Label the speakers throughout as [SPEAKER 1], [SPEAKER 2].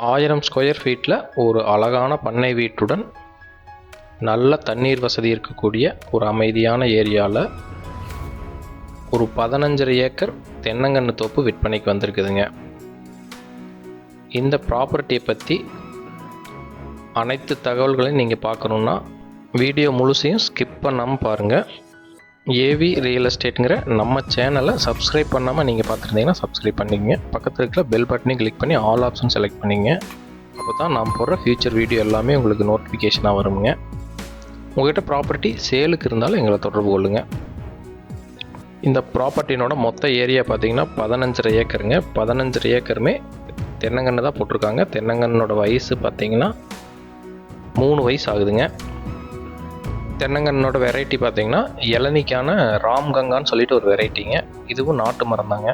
[SPEAKER 1] ஆயிரம் ஸ்கொயர் ஃபீட்டில் ஒரு அழகான பண்ணை வீட்டுடன் நல்ல தண்ணீர் வசதி இருக்கக்கூடிய ஒரு அமைதியான ஏரியாவில் ஒரு பதினஞ்சரை ஏக்கர் தென்னங்கன்று தோப்பு விற்பனைக்கு வந்திருக்குதுங்க. இந்த ப்ராப்பர்ட்டியை பற்றி அனைத்து தகவல்களையும் நீங்கள் பார்க்கணுன்னா வீடியோ முழுசையும் ஸ்கிப் பண்ணாமல் பாருங்கள் ஏவி ரியல் எஸ்டேட்டுங்கிற நம்ம சேனலை சப்ஸ்கிரைப் பண்ணாமல் நீங்கள் பார்த்துருந்தீங்கன்னா சப்ஸ்கிரைப் பண்ணிக்கங்க. பக்கத்தில் இருக்கிற பெல் பட்டனையும் கிளிக் பண்ணி ஆல் ஆப்ஷன் செலக்ட் பண்ணிங்க அப்போ தான் நான் போடுற ஃபியூச்சர் வீடியோ எல்லாமே உங்களுக்கு நோட்டிஃபிகேஷனாக வருங்க உங்கள்கிட்ட ப்ராப்பர்ட்டி சேலுக்கு இருந்தாலும் எங்களை தொடர்பு கொள்ளுங்கள் இந்த ப்ராப்பர்ட்டினோட மொத்த ஏரியா பார்த்தீங்கன்னா பதினஞ்சரை ஏக்கருங்க. பதினஞ்சரை ஏக்கருமே தென்னங்கன்று தான் போட்டிருக்காங்க. தென்னங்கன்னோட வயசு பார்த்தீங்கன்னா மூணு வயசு ஆகுதுங்க. தென்னங்கன்னோட வெரைட்டி பார்த்தீங்கன்னா இளநிக்கான ராம்கங்கான்னு சொல்லிட்டு ஒரு வெரைட்டிங்க இதுவும் நாட்டு மரம் தாங்க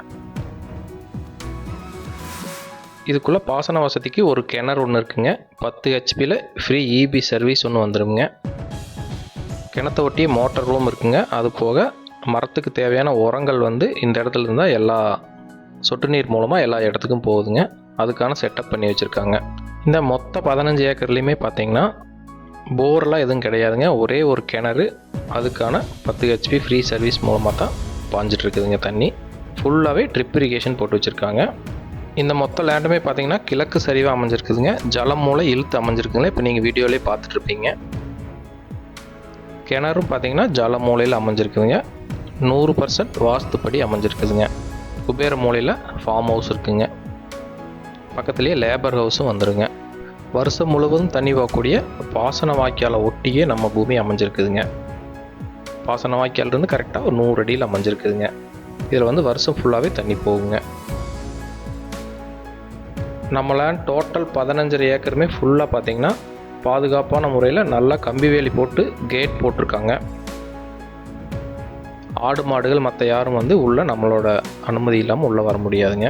[SPEAKER 1] இதுக்குள்ளே பாசன வசதிக்கு ஒரு கிணறு ஒன்று இருக்குங்க. பத்து ஹெச்பியில் ஃப்ரீ இபி சர்வீஸ் ஒன்று வந்துடுங்க கிணத்த ஒட்டி மோட்டர் ரூம் இருக்குங்க. அது போக மரத்துக்கு தேவையான உரங்கள் வந்து இந்த இடத்துல இருந்தால் எல்லா சொட்டு நீர் மூலமாக எல்லா இடத்துக்கும் போகுதுங்க. அதுக்கான செட்டப் பண்ணி வச்சுருக்காங்க. இந்த மொத்த பதினஞ்சு ஏக்கர்லேயுமே பார்த்தீங்கன்னா போர்லாம் எதுவும் கிடையாதுங்க. ஒரே ஒரு கிணறு அதுக்கான பத்து ஹெச்பி ஃப்ரீ சர்வீஸ் மூலமாக தான் பாஞ்சிட்டு இருக்குதுங்க தண்ணி. ஃபுல்லாகவே ட்ரிப் இரிகேஷன் போட்டு வச்சுருக்காங்க. இந்த மொத்த லேண்டுமே பார்த்தீங்கன்னா கிழக்கு சரிவாக அமைஞ்சிருக்குதுங்க. ஜலம் மூலம் இழுத்து அமைஞ்சிருக்குங்களே இப்போ நீங்கள் வீடியோலேயே பார்த்துட்ருப்பீங்க கிணறும் பார்த்தீங்கன்னா ஜல மூலையில் அமைஞ்சிருக்குதுங்க. நூறு பர்சன்ட் வாஸ்துப்படி அமைஞ்சிருக்குதுங்க. குபேர மூலையில் ஃபார்ம் ஹவுஸ் இருக்குங்க. பக்கத்துலேயே லேபர் ஹவுஸும் வந்துடுங்க வருஷம் முழுவதும் தண்ணி போகக்கூடிய பாசன வாய்க்காலை ஒட்டியே நம்ம பூமி அமைஞ்சிருக்குதுங்க. பாசன வாய்க்காலிருந்து கரெக்டாக ஒரு நூறு அடியில் அமைஞ்சிருக்குதுங்க. இதில் வந்து வருஷம் ஃபுல்லாகவே தண்ணி போகுங்க. நம்ம லேண்ட் டோட்டல் பதினஞ்சரை ஏக்கருமே ஃபுல்லாக பார்த்தீங்கன்னா பாதுகாப்பான முறையில் நல்லா கம்பி வேலி போட்டு கேட் போட்டிருக்காங்க. ஆடு மாடுகள் மற்ற யாரும் வந்து உள்ளே நம்மளோட அனுமதி இல்லாமல் உள்ளே வர முடியாதுங்க.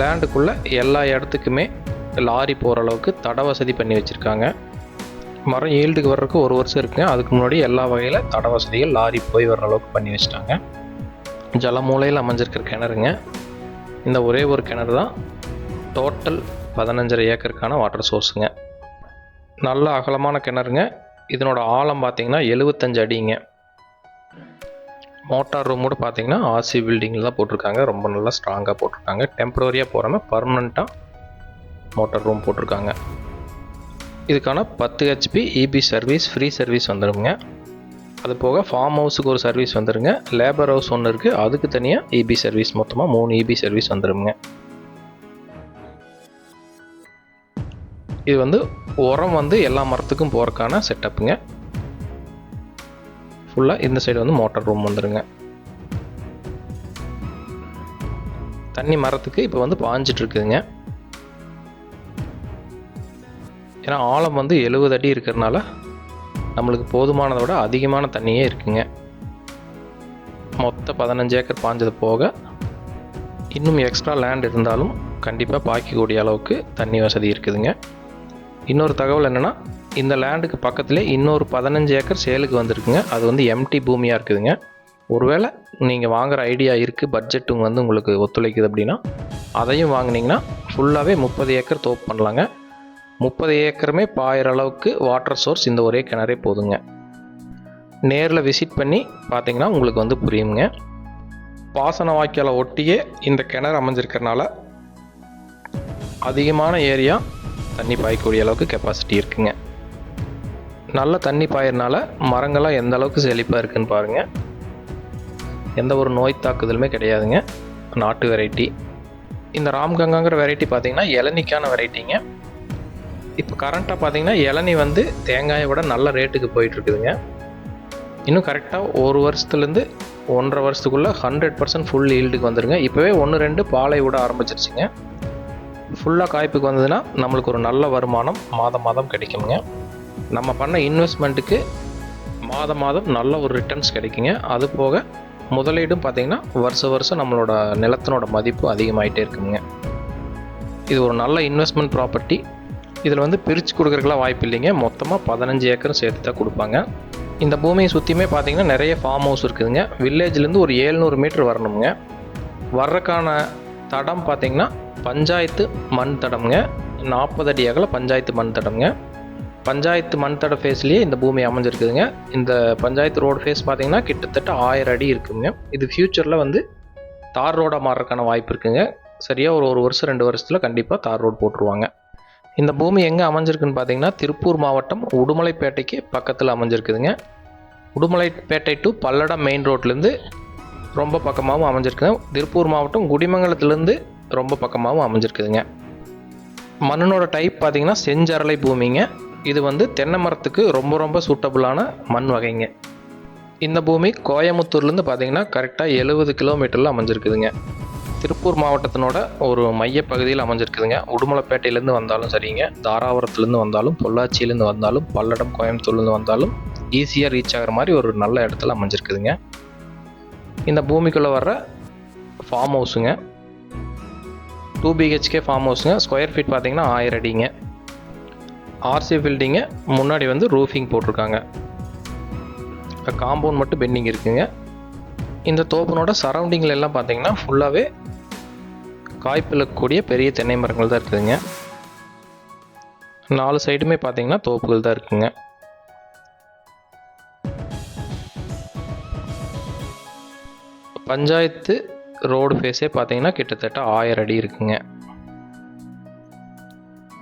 [SPEAKER 1] லேண்டுக்குள்ளே எல்லா இடத்துக்குமே லாரி போகிற அளவுக்கு தட வசதி பண்ணி வச்சுருக்காங்க. மரம் ஈல்டுக்கு வர்றதுக்கு ஒரு வருஷம் இருக்குங்க அதுக்கு முன்னாடி எல்லா வகையில் தட வசதிகள் லாரி போய் வர்ற அளவுக்கு பண்ணி வச்சுட்டாங்க. ஜல மூலையில் அமைஞ்சிருக்கிற கிணறுங்க. இந்த ஒரே ஒரு கிணறு தான் டோட்டல் பதினஞ்சரை ஏக்கருக்கான வாட்டர் சோர்ஸுங்க நல்ல அகலமான கிணறுங்க. இதனோட ஆழம் பார்த்தீங்கன்னா எழுபத்தஞ்சு அடிங்க. மோட்டார் ரூம் கூட பார்த்தீங்கன்னா ஆர்சி பில்டிங்கில் தான் போட்டிருக்காங்க. ரொம்ப நல்லா ஸ்ட்ராங்காக போட்டிருக்காங்க. டெம்பரரியாக போகாமல் பர்மனெண்ட்டாக மோட்டார் ரூம் போட்டிருக்காங்க. இதுக்கான பத்து HP EB service free service வந்துடுங்க அது போக ஃபார்ம் ஹவுஸுக்கு ஒரு சர்வீஸ் வந்துடுங்க லேபர் ஹவுஸ் ஒன்று இருக்குது அதுக்கு தனியாக இபி சர்வீஸ் மொத்தமாக மூணு இபி சர்வீஸ் வந்துடுங்க இது வந்து உரம் வந்து எல்லா மரத்துக்கும் போகிறக்கான செட்டப்புங்க ஃபுல்லாக இந்த சைடு வந்து மோட்டார் ரூம் வந்துடுங்க தண்ணி மரத்துக்கு இப்போ வந்து பாஞ்சிட்டு ஏன்னா ஆழம் வந்து எழுபது அடி இருக்கிறனால நம்மளுக்கு போதுமானதை விட அதிகமான தண்ணியே இருக்குங்க. மொத்த பதினஞ்சு ஏக்கர் பாஞ்சது போக இன்னும் எக்ஸ்ட்ரா லேண்ட் இருந்தாலும் கண்டிப்பாக பாய்க்கக்கூடிய அளவுக்கு தண்ணி வசதி இருக்குதுங்க. இன்னொரு தகவல் என்னென்னா இந்த லேண்டுக்கு பக்கத்துலேயே இன்னொரு பதினஞ்சு ஏக்கர் சேலுக்கு வந்திருக்குங்க. அது வந்து எம்டி பூமியாக இருக்குதுங்க. ஒருவேளை நீங்கள் வாங்குகிற ஐடியா இருக்குது பட்ஜெட்டும் வந்து உங்களுக்கு ஒத்துழைக்குது அப்படின்னா அதையும் வாங்கினீங்கன்னா ஃபுல்லாகவே முப்பது ஏக்கர் தோப்பு பண்ணலாங்க. முப்பது ஏக்கருமே பாயிற அளவுக்கு வாட்டர் சோர்ஸ் இந்த ஒரே கிணறே போதுங்க. நேரில் விசிட் பண்ணி பார்த்தீங்கன்னா உங்களுக்கு வந்து புரியுங்க. பாசன வாய்க்காலை ஒட்டியே இந்த கிணறு அமைஞ்சிருக்கிறனால அதிகமான ஏரியா தண்ணி பாயக்கூடிய அளவுக்கு கெப்பாசிட்டி இருக்குங்க. நல்ல தண்ணி பாயறனால மரங்கள்லாம் எந்த அளவுக்கு செழிப்பாக இருக்குன்னு பாருங்கள் எந்த ஒரு நோய் தாக்குதலுமே கிடையாதுங்க. நாட்டு வெரைட்டி இந்த ராம்கங்காங்கிற வெரைட்டி பார்த்தீங்கன்னா இளநிக்கான வெரைட்டிங்க இப்போ கரண்ட்டாக பார்த்தீங்கன்னா இளநி வந்து தேங்காயை விட நல்ல ரேட்டுக்கு போயிட்டுருக்குதுங்க. இன்னும் கரெக்டாக ஒரு வருஷத்துலேருந்து ஒன்றரை வருஷத்துக்குள்ளே ஹண்ட்ரட் பர்சன்ட் ஃபுல் ஈல்டுக்கு வந்துடுங்க இப்போவே ஒன்று ரெண்டு பாலை விட ஆரம்பிச்சிருச்சுங்க. ஃபுல்லாக காய்ப்புக்கு வந்ததுன்னா நம்மளுக்கு ஒரு நல்ல வருமானம் மாதம் மாதம் கிடைக்குங்க. நம்ம பண்ண இன்வெஸ்ட்மெண்ட்டுக்கு மாதம் மாதம் நல்ல ஒரு ரிட்டர்ன்ஸ் கிடைக்குங்க. அது போக முதலீடும் பார்த்திங்கன்னா வருஷ வருஷம் நம்மளோட நிலத்தினோட மதிப்பு அதிகமாகிட்டே இருக்குங்க. இது ஒரு நல்ல இன்வெஸ்ட்மெண்ட் ப்ராப்பர்ட்டி இதில் வந்து பிரித்து கொடுக்குறதுக்குலாம் வாய்ப்பு இல்லைங்க. மொத்தமாக பதினஞ்சு ஏக்கரும் சேர்த்து தான் கொடுப்பாங்க. இந்த பூமியை சுற்றியுமே பார்த்தீங்கன்னா நிறைய ஃபார்ம் ஹவுஸ் இருக்குதுங்க. வில்லேஜ்லேருந்து ஒரு ஏழ்நூறு மீட்டர் வரணுங்க வர்றதுக்கான தடம் பார்த்தீங்கன்னா பஞ்சாயத்து மண் தடம்ங்க. நாற்பது அடி அகல பஞ்சாயத்து மண் தடம்ங்க. பஞ்சாயத்து மண் தட ஃபேஸ்லேயே இந்த பூமி அமைஞ்சிருக்குதுங்க. இந்த பஞ்சாயத்து ரோடு ஃபேஸ் பார்த்தீங்கன்னா கிட்டத்தட்ட ஆயிரம் அடி இருக்குங்க. இது ஃப்யூச்சரில் வந்து தார் ரோடாக மாறுறதுக்கான வாய்ப்பு இருக்குங்க. சரியாக ஒரு ஒரு வருஷம் ரெண்டு வருஷத்தில் கண்டிப்பாக தார் ரோடு போட்டுருவாங்க. இந்த பூமி எங்கே அமைஞ்சிருக்குன்னு பார்த்தீங்கன்னா திருப்பூர் மாவட்டம் உடுமலைப்பேட்டைக்கு பக்கத்தில் அமைஞ்சிருக்குதுங்க. உடுமலைப்பேட்டை டு பல்லடம் மெயின் ரோட்லேருந்து ரொம்ப பக்கமாகவும் அமைஞ்சிருக்குங்க திருப்பூர் மாவட்டம் குடிமங்கலத்துலேருந்து ரொம்ப பக்கமாகவும் அமைஞ்சிருக்குதுங்க. மண்ணோட டைப் பார்த்தீங்கன்னா செஞ்சரளை பூமிங்க. இது வந்து தென்னை மரத்துக்கு ரொம்ப ரொம்ப சூட்டபுளான மண் வகைங்க. இந்த பூமி கோயமுத்தூர்லேருந்து பார்த்தீங்கன்னா கரெக்டாக எழுபது கிலோமீட்டரில் அமைஞ்சிருக்குதுங்க. திருப்பூர் மாவட்டத்தினோட ஒரு மையப்பகுதியில் அமைஞ்சிருக்குதுங்க. உடுமலைப்பேட்டையிலேருந்து வந்தாலும் சரிங்க. தாராபுரத்துலேருந்து வந்தாலும் பொள்ளாச்சியிலேருந்து வந்தாலும் பல்லடம் கோயம்புத்தூர்லேருந்து வந்தாலும் ஈஸியாக ரீச் ஆகிற மாதிரி ஒரு நல்ல இடத்துல அமைஞ்சிருக்குதுங்க. இந்த பூமிக்குள்ளே வர்ற ஃபார்ம் ஹவுஸுங்க டூ பிஹெச்கே ஃபார்ம் ஹவுஸுங்க ஸ்கொயர் ஃபீட் பார்த்தீங்கன்னா ஆயிரம் அடிங்க. ஆர்சி பில்டிங்கு முன்னாடி வந்து ரூஃபிங் போட்டிருக்காங்க. காம்பவுண்ட் மட்டும் பெண்டிங் இருக்குங்க. இந்த தோப்பனோட சரௌண்டிங்கில் எல்லாம் பார்த்தீங்கன்னா ஃபுல்லாகவே காய்ப்பிழக்கூடிய பெரிய தென்னை மரங்கள் தான் இருக்குதுங்க. நாலு சைடுமே பார்த்தீங்கன்னா தோப்புகள் தான் இருக்குங்க. பஞ்சாயத்து ரோடு ஃபேஸே பார்த்தீங்கன்னா கிட்டத்தட்ட ஆயிரம் அடி இருக்குங்க.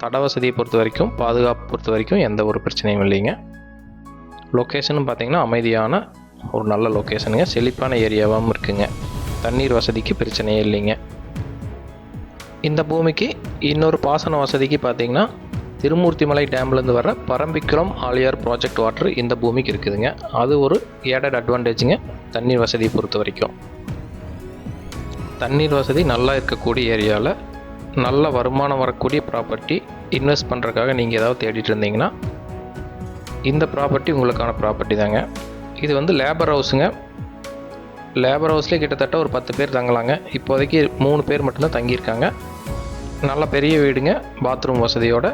[SPEAKER 1] தட வசதியை பொறுத்த வரைக்கும் பாதுகாப்பு பொறுத்த வரைக்கும் எந்த ஒரு பிரச்சனையும் இல்லைங்க. லொக்கேஷனும் பார்த்தீங்கன்னா அமைதியான ஒரு நல்ல லொக்கேஷனுங்க செழிப்பான ஏரியாவாகவும் இருக்குங்க. தண்ணீர் வசதிக்கு பிரச்சனையே இல்லைங்க. இந்த பூமிக்கு இன்னொரு பாசன வசதிக்கு பார்த்தீங்கன்னா திருமூர்த்திமலை டேம்லேருந்து வர பரம்பிக்குளம் ஆலியார் ப்ராஜெக்ட் வாட்டர் இந்த பூமிக்கு இருக்குதுங்க. அது ஒரு ஏடட் அட்வான்டேஜுங்க தண்ணீர் வசதியை பொறுத்த வரைக்கும். தண்ணீர் வசதி நல்லா இருக்கக்கூடிய ஏரியாவில் நல்ல வருமானம் வரக்கூடிய ப்ராப்பர்ட்டி இன்வெஸ்ட் பண்ணுறக்காக நீங்கள் ஏதாவது தேடிட்டு இருந்தீங்கன்னா இந்த ப்ராப்பர்ட்டி உங்களுக்கான ப்ராப்பர்ட்டி தாங்க. இது வந்து லேபர் ஹவுஸுங்க லேபர் ஹவுஸ்லேயே கிட்டத்தட்ட ஒரு பத்து பேர் தங்கலாங்க. இப்போதைக்கு மூணு பேர் மட்டும்தான் தங்கியிருக்காங்க. நல்ல பெரிய வீடுங்க. பாத்ரூம் வசதியோட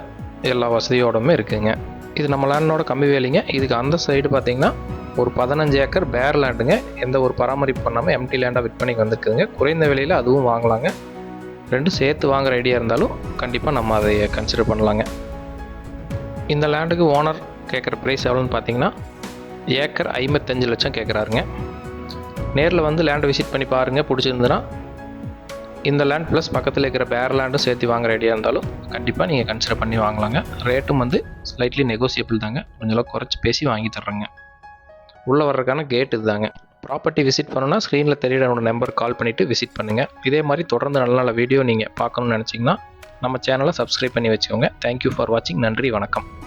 [SPEAKER 1] எல்லா வசதியோடுமே இருக்குதுங்க இது நம்ம லேண்டோட கம்மி வேலைங்க. இதுக்கு அந்த சைடு பார்த்தீங்கன்னா ஒரு பதினஞ்சு ஏக்கர் பேர் லேண்டுங்க எந்த ஒரு பராமரிப்பு பண்ணாமல் எம்டி லேண்டாக விற்பனைக்கு வந்துருக்குதுங்க. குறைந்த விலையில் அதுவும் வாங்கலாங்க. ரெண்டும் சேர்த்து வாங்குற ஐடியா இருந்தாலும் கண்டிப்பாக நம்ம அதை கன்சிடர் பண்ணலாங்க. இந்த லேண்டுக்கு ஓனர் கேட்குற ப்ரைஸ் எவ்வளோன்னு பார்த்தீங்கன்னா ஏக்கர் ஐம்பத்தஞ்சு லட்சம் கேட்குறாருங்க நேரில் வந்து லேண்டை விசிட் பண்ணி பாருங்கள் பிடிச்சிருந்துன்னா இந்த லேண்ட் ப்ளஸ் பக்கத்தில் இருக்கிற பேர் லேண்டும் சேர்த்து வாங்குற ஐடியா இருந்தாலும் கண்டிப்பாக நீங்கள் கன்சிடர் பண்ணி வாங்கலாங்க. ரேட்டும் வந்து ஸ்லைட்லி நெகோசியபிள் தாங்க. கொஞ்சம் குறைச்சி பேசி வாங்கி தர்றேங்க. உள்ளே வர்றதுக்கான கேட் இதுதாங்க. ப்ராப்பர்ட்டி விசிட் பண்ணணும்னா ஸ்க்ரீனில் தெரியுற என்னோட நம்பர் கால் பண்ணிவிட்டு விசிட் பண்ணுங்கள் இதே மாதிரி தொடர்ந்து நல்ல நல்ல வீடியோ நீங்கள் பார்க்கணும்னு நினச்சிங்கன்னா நம்ம சேனலை சப்ஸ்கிரைப் பண்ணி வச்சுக்கோங்க. தேங்க்யூ ஃபார் வாட்சிங் நன்றி வணக்கம்.